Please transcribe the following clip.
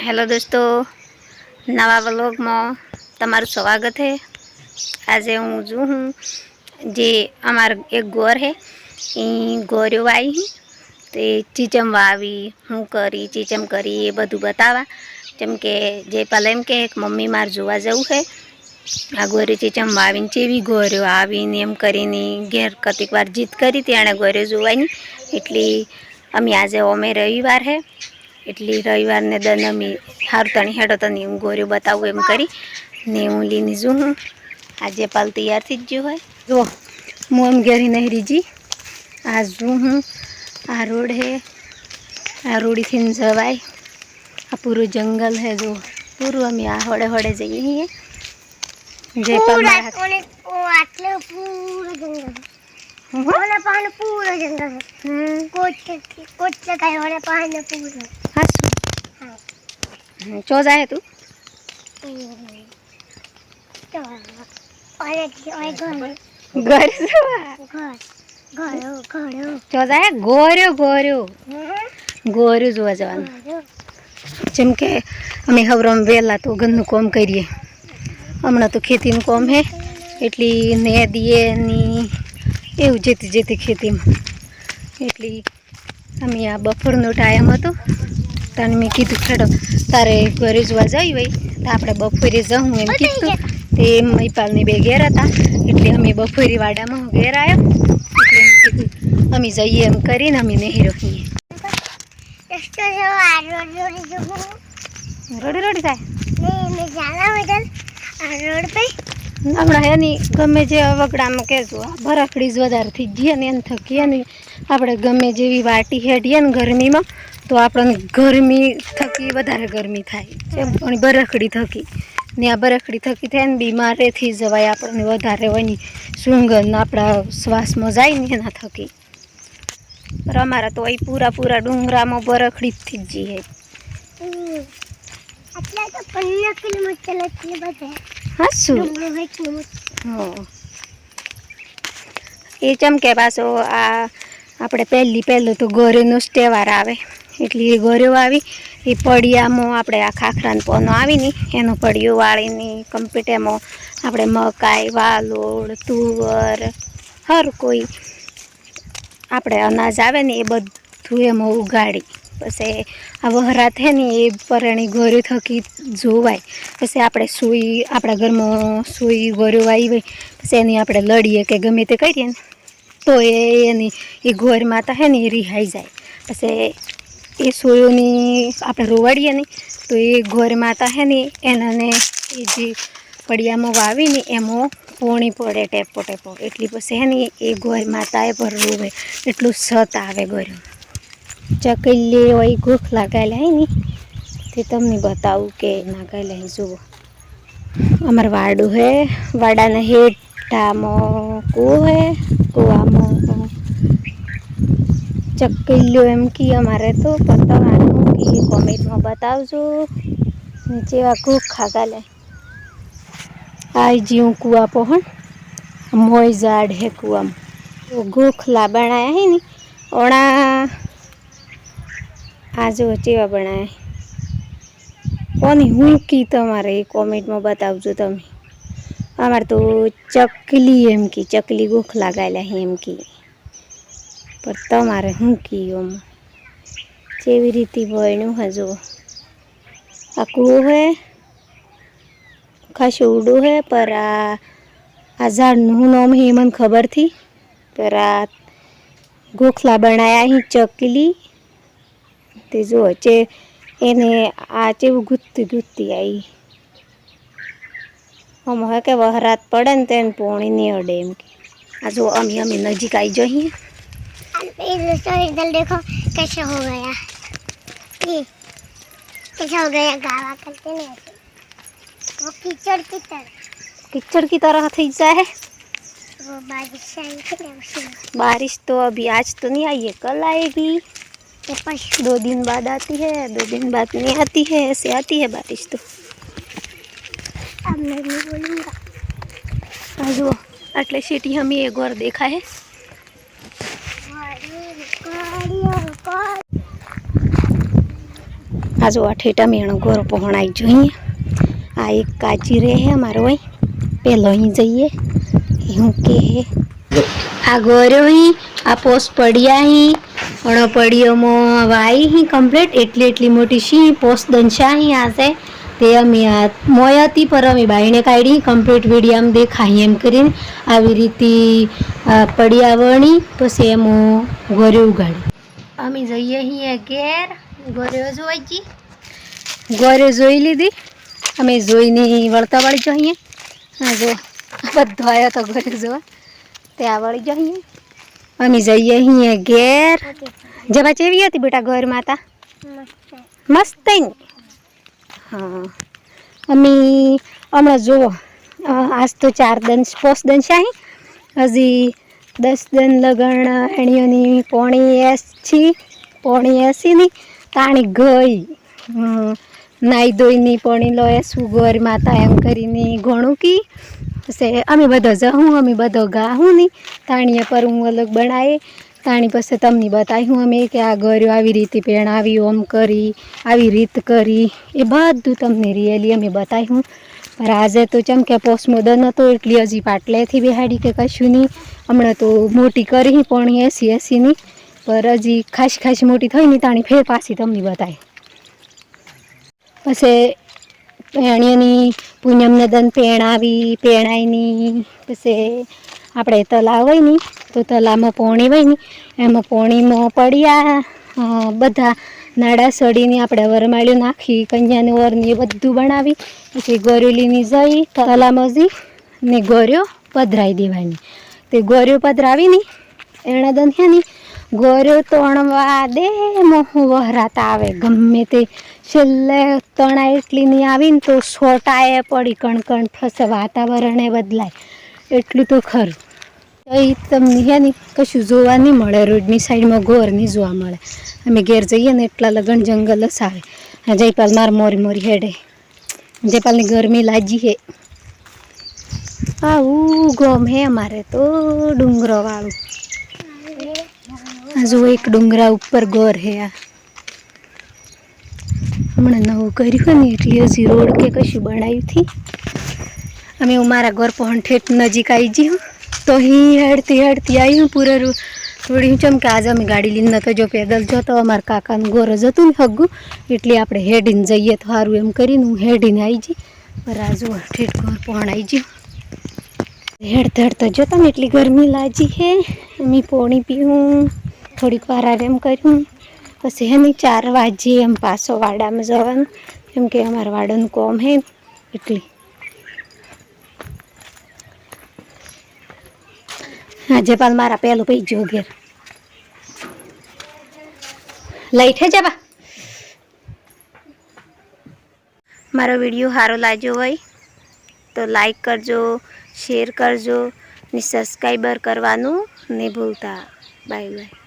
Hello દોસ્તો, નવા વ્લોગમાં તમારું સ્વાગત છે આજે હું જો હું, જે અમાર એક ગોર હે, એ ગોર્યો આવી તે ચીચમ વાવી હું કરી, ચીચમ કરી, એ બધું બતાવા. જેમ કે, જે પહેલાં એમ કે મમ્મી માર જોવા જવું છે આ ગોરી ચીચમ વાવીને ચેવી ગોર્યો આવીને, એમ કરીને ઘેર કતિક વાર જીત કરી તેણે ગોર્યો જોવાની. એટલી અમે આજે, અમે રવિવાર હે. એટલી રવિવારને દન અમે સારું તણી હેડો તને હું ગોર્યું બતાવું એમ કરી ને હું લીની જું હું. આજે પાલ તૈયાર થઈ જ ગયો હોય. જો હું એમ ઘેરી નહેરી જી આ જું હું. આ રોડ હે. આ રોડીથી જવાય. આ પૂરું જંગલ હે જો. પૂરું અમે આ હોડે હોડે જઈએ છીએ. જે પાલ પૂરા જંગલ. કોચ કોચ લગાય ઓલા પાન પૂરો. હાસું ચો જાય તું. ગોર્યો ગોર્યો. ગોર્યો જોવા જવાનું. જેમ કે અમે હવરમ વહેલા તો ઘરનું કોમ કરીએ. હમણાં તો ખેતીનું કોમ હે. એટલી ને દીએ ની એવું જેતી જેતી ખેતીમાં. એટલી અમે આ બપોરનો ટાઈમ હતો. તને મેં કીધું ખેડો તારે ઘરે જોવા જઈ હોય તો આપણે બપોરે જવું એમ કીધું. તે મહીપાલની બે ઘેર હતા એટલે અમે બપોરી વાડામાં ઘેર આવ્યો. એટલે એમ કીધું અમે જઈએ એમ કરીને અમે નહીં આ રોડ રોડ થાય? હમણાં એની ગમે જે વગડામાં કહેજો આ ભરાખડી જ વધારે થઈ જઈએ ને એને થકી ને. આપણે ગમે જેવી વાટી હેડીએ ને ગરમીમાં તો આપણને ગરમી થકી વધારે ગરમી થાય. જેમ પણ બરખડી થકી. ને આ બરખડી થકી થાય ને બીમારે થઈ જવાય આપણને વધારે હોય સુંગંધ આપણા શ્વાસમાં જાય ને એના થકી. પર અમારા તો અહીં પૂરા પૂરા ડુંગરામાં બરખડી જ થઈ જ જઈએ હા શું? હં. એ ચમકે પાછો આ આપણે પહેલી પહેલું તો ઘરેનો જ તહેવાર આવે. એટલે એ ગોર્યો આવી, એ પડિયામાં આપણે આ ખાખરાનો પોનો આવી ને એનો પડિયો વાળીને કમ્પ્લીટ આપણે મકાઈ વાલોડ તુવર, હર કોઈ આપણે અનાજ આવે ને એ બધું એમાં ઉગાડી. પછી આ વહરાત છે ને એ પરણી ગોર્યું થકી જોવાય. પછી આપણે સૂઈ, આપણા ઘરમાં સૂઈ ગોર્યું આવી હોય, પછી એની આપણે લડીએ કે ગમે તે કરીએ ને, તો એ એની, એ ગોર માતા છે ને એ રિહાઈ જાય. પછી એ સોયોની આપણે રોવાડીએ ને, તો એ ગોર માતા હે ને, એનાને એ જે પડિયામાં વાવીને એમાં પોણી પડે, ટેપો ટેપો. એટલી પછી હે ને, એ ગોર માતાએ પર રોવે. એટલું સત આવે ગોરું ચકલી હોય ગોખ લાગાયેલા હે ને, તે તમને બતાવું કે નાગાયેલા જુઓ. અમારું વાડું હે, વાડાના હેઠામાં કૂવો હે, કૂવામાં ચકલીઓ એમ કી અમારે તો. બતાવવાનું કે કોમેન્ટમાં બતાવજો. જેવા કૂક ખાગાલે આ જીવું કૂવા પહોણ મોય ઝાડ હે કૂવામાં. ગોખલા બનાયા હે ને. ઓણા આ જો ચેવા બનાયા કોની હું કી તમારે એ કોમેન્ટમાં બતાવજો તમે. અમારે તો ચકલી એમ કી ચકલી ગોખ હે એમ કી પણ તમારે શું કી જેવી રીતે ભણ્યું હજુ આ કૂવો હે, ખાસ ઉડું હે, પર આ આ ઝાડનું નામ હે મને ખબરથી. પર આ ગોખલા બનાયા અહીં ચકલી. તે જો જે એને આ ચેવું ગુત્તી ગુત્તી આવી આમ હવે કે વહરાત પડે ને તેને પોણી નહીં અડે એમ કે. આ જો અમે અમે નજીક આવી જઈએ. इधर देखो कैसे हो गया। ये कैसा हो गया गावा करते नहीं ऐसे। वो कीचड़ की तरह। कीचड़ की तरह थी है? वो बारिश आई थी बारिश तो अभी आज तो नहीं आई है कल आएगी। दो दिन बाद आती है दो दिन बाद नहीं आती है ऐसे आती है बारिश तो। अब मैं नहीं बोलूँगा। आज वो अटले सिटी हमें एक और देखा है। આ જો ઠેઠ અમે એનો ગોરો પહોણાઈ જોઈએ. આ એક કાચી રહે હે અમારો ભાઈ પેલો અહીં જઈએ. હું કે આ ગોર્યો હી આ પોસ્ટ પડ્યા અહીં, અણો પડ્યોમાં વાઈ હી કમ્પ્લીટ એટલી એટલી મોટી શી પોસ્ટ દંશા હી આશે. તે અમે આ મોય હતી પર અમે બાઈને કાઢી કમ્પ્લીટ વિડીયામાં દેખાય એમ કરીને આવી રીતે પડ્યા વણી, પછી એમ ગોર્યો ઉગાડી. અમે જઈએ અહીંયા ઘેર. ગોરે જોઈ જી. ગોરે જોઈ લીધી. અમે જોઈને વળતા વળી અહીંયા હા જો. બધો આવ્યો તો ઘરે જોવા. ત્યાં વળી જઈએ અમે જઈએ અહીંયા ઘેર. જવા ચેવી હતી બેટા ઘર માતા? મસ્ત હા. અમે હમણાં જુઓ આજ તો ચાર દન પોસ દન અહીં હજી દસ દન લગણ એણીઓની પોણી એસ, પોણી એસીની તાણી ગઈ. નાઈ ધોઈની પોણી લો એસું ગોર માતા એમ કરીને ઘણું કી પછી અમે બધો જહું, અમે બધો ગાહું ની તાણીએ પર હું અલગ બનાવે તાણી પાસે તમને બતાવ્યું અમે કે આ ગર્યું આવી રીતે પહેણાવી ઓમ કરી, આવી રીત કરી. એ બધું તમને રિયલી અમે બતાવ્યું. પર આજે તો ચમ કે પોસ્ટમોદન હતો, એટલી હજી પાટલેથી બેહાડી કે કશું નહીં. હમણાં તો મોટી કરી પણ એસી એસીની પર હજી ખાસ ખાસ મોટી થઈ નહીં તાણી ફેર પાછી તમને બતાય. પછી પેણીની પૂનમને દન પેણાવી પેણાઈની પછી આપણે તલાવ હોય ને, તો તલાવમાં પોણી હોય ને, એમાં પોણીમાં પડ્યા બધા નાડા સડીને આપણે વરમાળ્યું, નાખી કન્યાને વરની બધું બનાવી, પછી ગોરેલીની જઈ, તલામજી ને ગોર્યો પધરાવી દેવાની. તે ગોર્યો પધરાવીને એણે દંધ્યાની ગોર્યો તણવા દે, મોહ વહરાતા આવે. ગમે તે છેલ્લે તણા એટલીની આવીને તો છોટાએ પડી કણકણ થશે, વાતાવરણે બદલાય. એટલું તો ખરું. એ તમને હે ને કશું જોવા નહીં મળે, રોડની સાઈડમાં ગોર નહીં જોવા મળે. અમે ઘેર જઈએ ને એટલા લગન જંગલ જ આવે જયપાલ માર મોરી મોરી હેડે. જયપાલની ગરમી લાજી હે. આવું ગોમ હે અમારે તો ડુંગરો વાળું આ જુઓ એક ડુંગરા ઉપર ગોર હે આ. હમણાં નવું કર્યું ને એટલે હજી રોડ કે કશું બનાવ્યું થી. અમે મારા ઘર પહોંચેઠ નજીક આવી જઈ તો હી હેડતી હેડતી આવી હું પૂરે થોડી ચમ કે આજે અમે ગાડી લઈને નતો જો પેદલ જતો, અમારા કાકાનું ગોર જ હતું ને હગું. એટલે આપણે હેડીને જઈએ તો સારું એમ કરીને હું હેડીને આવી જઈ પર આજુ ઠેઠ ઘર પહોંચ આવી ગયું. હેડતા હેડતા જોતા ને એટલી ગરમી લાજી હે. એમ પોણી પીવું, થોડીક વાર આરામ કર્યું. પછી હે ચાર વાગે એમ પાછો વાડામાં જવાનું. કેમ કે અમારા વાડાનું કોમ હે. એટલે આજે મારા પહેલું પી ઘેર લઈ ઠે જવા. મારો વીડિયો સારો લાગ્યો હોય તો લાઈક કરજો, શેર કરજો ને સબસ્ક્રાઈબર કરવાનું નહીં ભૂલતા. Bye bye.